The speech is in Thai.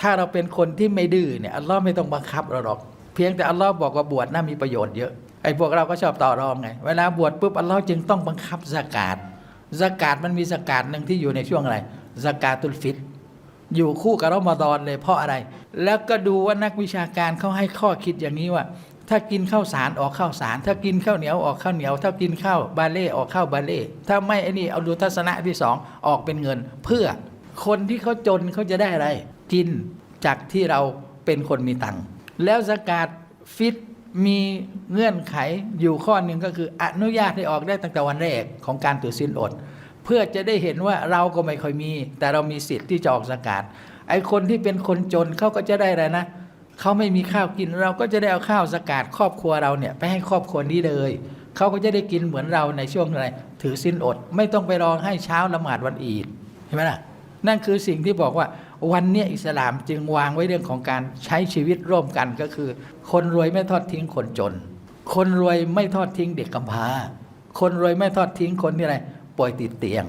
ถ้าเราเป็นคนที่ไม่ดื้อเนี่ยอัลลอฮ์ไม่ต้องบังคับเราหรอก เพียงแต่อัลลอฮ์บอกว่าบวชน่ามีประโยชน์เยอะไอ้พวกเราก็ชอบต่อรองไงเวลาบวชปุ๊บอัลลอฮ์จึงต้องบังคับสกาดสกาดมันมีสกาดหนึ่งที่อยู่ในช่วงอะไรสกาตุลฟิตอยู่คู่กับรอมฎอนเลยเพราะอะไร แล้วก็ดูว่านักวิชาการเขาให้ข้อคิดอย่างนี้ว่า ถ้ากินข้าวสารออกข้าวสาร ถ้ากินข้าวเหนียวออกข้าวเหนียว ถ้ากินข้าวบาเล่ออกข้าวบาเล่ถ้าไม่ไอ้นี่เอาดูทัศนะที่สองออกเป็นเงินเพื่อ คนที่เขาจนเขาจะได้อะไร กินจากที่เราเป็นคนมีตังค์แล้วสกาดฟิตมีเงื่อนไขอยู่ข้อหนึ่งก็คืออนุญาตให้ออกได้ตั้งแต่วันแรกของการถือศีลอด เพื่อจะได้เห็นว่าเราก็ไม่ค่อยมี แต่เรามีสิทธิ์ที่จะออกสกาดไอ้คนที่เป็นคนจนเขาก็จะได้อะไรนะเขาไม่มีข้าวกินเราก็จะได้เอาข้าวสกาดครอบครัวเราเนี่ยไปให้ครอบครัวนี้เลยเขาก็จะได้กินเหมือนเราในช่วงอะไรถือศีลอด ไม่ต้องไปรอให้เช้าละหมาดวันอีดเห็นไหมล่ะ นั่นคือสิ่งที่บอกว่าวันนี้อิสลามจึงวางไว้เรื่องของการใช้ชีวิตร่วมกันก็คือ คนรวยไม่ทอดทิ้งคนจน คนรวยไม่ทอดทิ้งเด็กกำพร้า คนรวยไม่ทอดทิ้งคนที่อะไรป่วยติดเตียง